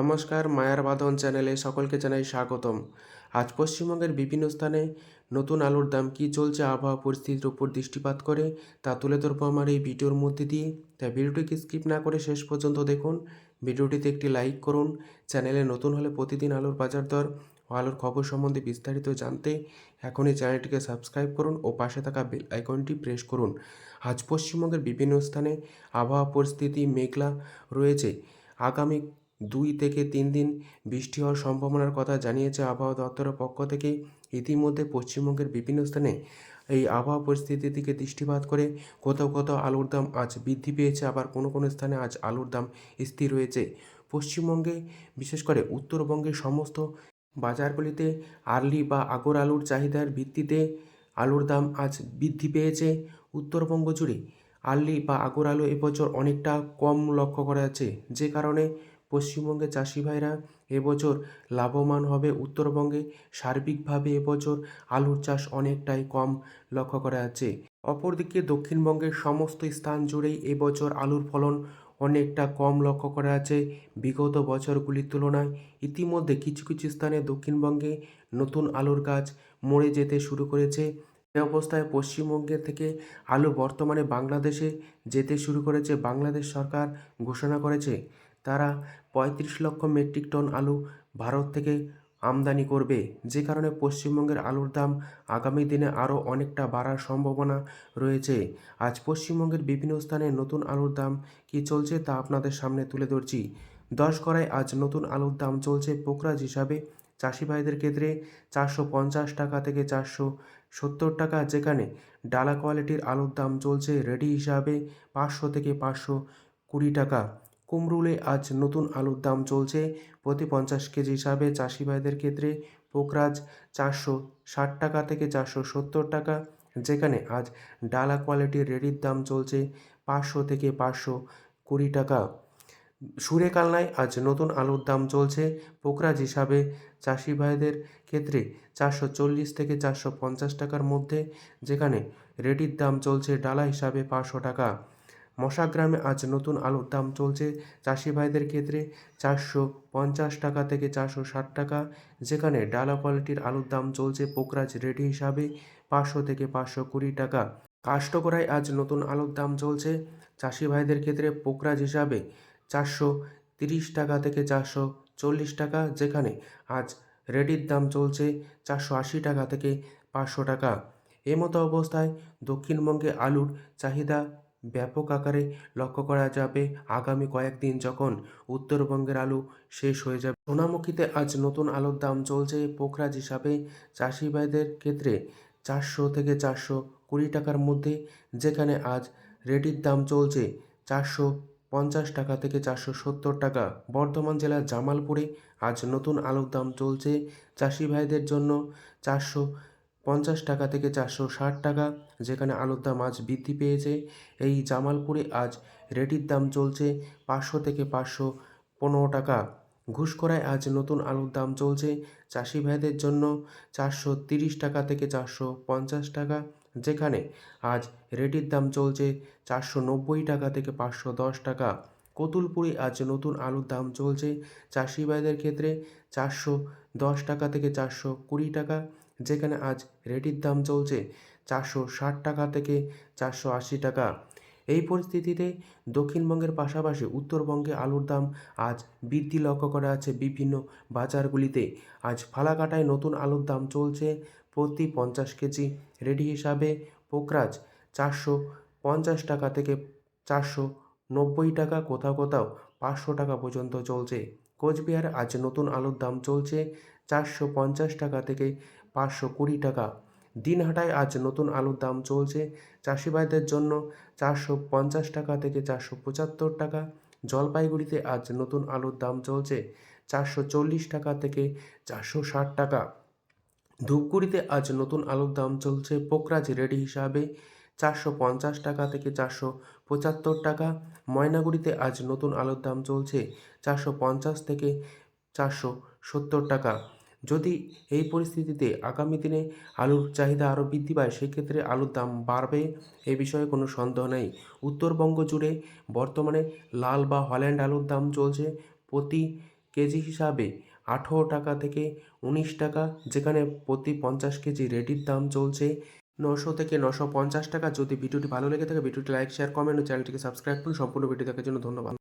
নমস্কার, মায়ার বাঁধন চ্যানেলে সকলকে জানাই স্বাগতম। আজ পশ্চিমবঙ্গের বিভিন্ন স্থানে নতুন আলুর দাম কী চলছে, আবহাওয়া পরিস্থিতির উপর দৃষ্টিপাত করে তা তুলে ধরবো আমার এই ভিডিওর মধ্যে দিয়ে। তাই ভিডিওটিকে স্কিপ না করে শেষ পর্যন্ত দেখুন। ভিডিওটিতে একটি লাইক করুন। চ্যানেলে নতুন হলে প্রতিদিন আলুর বাজার দর ও আলুর খবর সম্বন্ধে বিস্তারিত জানতে এখনই চ্যানেলটিকে সাবস্ক্রাইব করুন ও পাশে থাকা বেল আইকনটি প্রেস করুন। আজ পশ্চিমবঙ্গের বিভিন্ন স্থানে আবহাওয়া পরিস্থিতি মেঘলা রয়েছে। আগামী দুই থেকে তিন দিন বৃষ্টি হওয়ার সম্ভাবনার কথা জানিয়েছে আবহাওয়া দপ্তরের পক্ষ থেকে। ইতিমধ্যে পশ্চিমবঙ্গের বিভিন্ন স্থানে এই আবহাওয়া পরিস্থিতির দিকে দৃষ্টিপাত করে কোথাও কোথাও আলুর দাম আজ বৃদ্ধি পেয়েছে, আবার কোনো কোনো স্থানে আজ আলুর দাম স্থির রয়েছে। পশ্চিমবঙ্গে, বিশেষ করে উত্তরবঙ্গের সমস্ত বাজারগুলিতে আর্লি বা আগর আলুর চাহিদার ভিত্তিতে আলুর দাম আজ বৃদ্ধি পেয়েছে। উত্তরবঙ্গ জুড়ে আর্লি বা আগর আলু এবছর অনেকটা কম লক্ষ্য করা যাচ্ছে, যে কারণে পশ্চিমবঙ্গের চাষি ভাইরা এবছর লাভবান হবে। উত্তরবঙ্গে সার্বিকভাবে এবছর আলুর চাষ অনেকটাই কম লক্ষ্য করা যাচ্ছে। অপরদিকে দক্ষিণবঙ্গের সমস্ত স্থান জুড়েই এবছর আলুর ফলন অনেকটা কম লক্ষ্য করা যাচ্ছে। বিগত বছরগুলির তুলনায় ইতিমধ্যে কিছু কিছু স্থানে দক্ষিণবঙ্গে নতুন আলুর গাছ মরে যেতে শুরু করেছে। এ অবস্থায় পশ্চিমবঙ্গে থেকে আলু বর্তমানে বাংলাদেশে যেতে শুরু করেছে। বাংলাদেশ সরকার ঘোষণা করেছে তারা পঁয়ত্রিশ লক্ষ মেট্রিক টন আলু ভারত থেকে আমদানি করবে। যে কারণে পশ্চিমবঙ্গের আলুর দাম আগামী দিনে আরও অনেকটা বাড়ার সম্ভাবনা রয়েছে। আজ পশ্চিমবঙ্গের বিভিন্ন স্থানে নতুন আলুর দাম কী চলছে তা আপনাদের সামনে তুলে ধরছি। দশ করায় আজ নতুন আলুর দাম চলছে পোকরাজ হিসাবে। চাষি ভাইদের ক্ষেত্রে চারশো পঞ্চাশ টাকা থেকে চারশো সত্তর টাকা, যেখানে ডালা কোয়ালিটির আলুর দাম চলছে রেডি হিসাবে পাঁচশো থেকে পাঁচশো কুড়ি টাকা। কুমরুলে আজ নতুন আলুর দাম চলছে। প্রতি পঞ্চাশ কেজি হিসাবে চাষি ভাইদের ক্ষেত্রে পোকরাজ চারশো ষাট টাকা থেকে চারশো সত্তর টাকা, যেখানে আজ ডালা কোয়ালিটির রেডির দাম চলছে পাঁচশো থেকে পাঁচশো কুড়ি টাকা। সুরেকালনায় আজ নতুন আলুর দাম চলছে। পোকরাজ হিসাবে চাষি ভাইদের ক্ষেত্রে চারশো চল্লিশ থেকে চারশো পঞ্চাশ টাকার মধ্যে, যেখানে রেডির দাম চলছে ডালা হিসাবে পাঁচশো টাকা। মশাগ্রামে আজ নতুন আলুর দাম চলছে চাষি ভাইদের ক্ষেত্রে চারশো পঞ্চাশ টাকা থেকে চারশো ষাট টাকা, যেখানে ডালা কোয়ালিটির আলুর দাম চলছে পোকরাজ রেডি হিসাবে পাঁচশো থেকে পাঁচশো কুড়ি টাকা। কাষ্টকরায় আজ নতুন আলুর দাম চলছে চাষি ভাইদের ক্ষেত্রে পোকরাজ হিসাবে চারশো তিরিশ টাকা থেকে চারশো চল্লিশ টাকা, যেখানে আজ রেডির দাম চলছে চারশো আশি টাকা থেকে পাঁচশো টাকা। এমতো অবস্থায় দক্ষিণবঙ্গে আলুর চাহিদা ব্যাপক আকারে লক্ষ্য করা যাবে। আগামী কয়েকদিন যখন উত্তরবঙ্গের আলু শেষ হয়ে যাবে, সোনামুখীতে আজ নতুন আলুর দাম চলছে পোখরাজ হিসাবে। চাষি ভাইদের ক্ষেত্রে চারশো থেকে চারশো কুড়ি টাকার মধ্যে, যেখানে আজ রেডির দাম চলছে চারশো পঞ্চাশ টাকা থেকে চারশো সত্তর টাকা। বর্ধমান জেলার জামালপুরে আজ নতুন আলুর দাম চলছে। চাষি ভাইদের জন্য চারশো পঞ্চাশ টাকা থেকে চারশো ষাট টাকা, যেখানে আলুর দাম আজ বৃদ্ধি পেয়েছে। এই জামালপুরে আজ রেডির দাম চলছে পাঁচশো থেকে পাঁচশো পনেরো টাকা। ঘুষকরায় আজ নতুন আলুর দাম চলছে চাষি ভাইদের জন্য চারশো তিরিশ টাকা থেকে চারশো পঞ্চাশ টাকা, যেখানে আজ রেডির দাম চলছে চারশো নব্বই টাকা থেকে পাঁচশো দশ টাকা। কতুলপুরে আজ নতুন আলুর দাম চলছে চাষি ভাইদের ক্ষেত্রে চারশো দশ টাকা থেকে চারশো কুড়ি টাকা যেখানে আজ রেডির দাম চলছে চারশো ষাট টাকা থেকে চারশো আশি টাকা। এই পরিস্থিতিতে দক্ষিণবঙ্গের পাশাপাশি উত্তরবঙ্গে আলুর দাম আজ বৃদ্ধি লক্ষ্য করা আছে বিভিন্ন বাজারগুলিতে। আজ ফালাকাটায় নতুন আলুর দাম চলছে প্রতি পঞ্চাশ কেজি। রেডি হিসাবে পোকরাজ চারশো পঞ্চাশ টাকা থেকে চারশো নব্বই টাকা কোথাও কোথাও পাঁচশো টাকা পর্যন্ত চলছে। কোচবিহার আজ নতুন আলুর দাম চলছে চারশো পঞ্চাশ টাকা থেকে পাঁচশো কুড়ি টাকা। দিনহাটায় আজ নতুন আলুর দাম চলছে চাষি ভাইদের জন্য চারশো পঞ্চাশ টাকা থেকে চারশো পঁচাত্তর টাকা। জলপাইগুড়িতে আজ নতুন আলুর দাম চলছে চারশো চল্লিশ টাকা থেকে চারশো ষাট টাকা। ধূপগুড়িতে আজ নতুন আলুর দাম চলছে পোকরাজ রেডি হিসাবে চারশো পঞ্চাশ টাকা থেকে চারশো পঁচাত্তর টাকা। ময়নাগুড়িতে আজ নতুন আলুর দাম চলছে চারশো পঞ্চাশ থেকে চারশো সত্তর টাকা। যদি এই পরিস্থিতিতে আগামী দিনে আলুর চাহিদা আরও বৃদ্ধি পায়, সেক্ষেত্রে আলুর দাম বাড়বে এ বিষয়ে কোনো সন্দেহ নেই। উত্তরবঙ্গ জুড়ে বর্তমানে লাল বা হল্যান্ড আলুর দাম চলছে প্রতি কেজি হিসাবে আঠেরো টাকা থেকে উনিশ টাকা, যেখানে প্রতি পঞ্চাশ কেজি রেডির দাম চলছে নশো থেকে নশো পঞ্চাশ টাকা। যদি ভিডিওটি ভালো লেগে থাকে, ভিডিওটি লাইক, শেয়ার, কমেন্ট ও চ্যানেলটিকে সাবস্ক্রাইব করুন। সম্পূর্ণ ভিডিও দেখার জন্য ধন্যবাদ।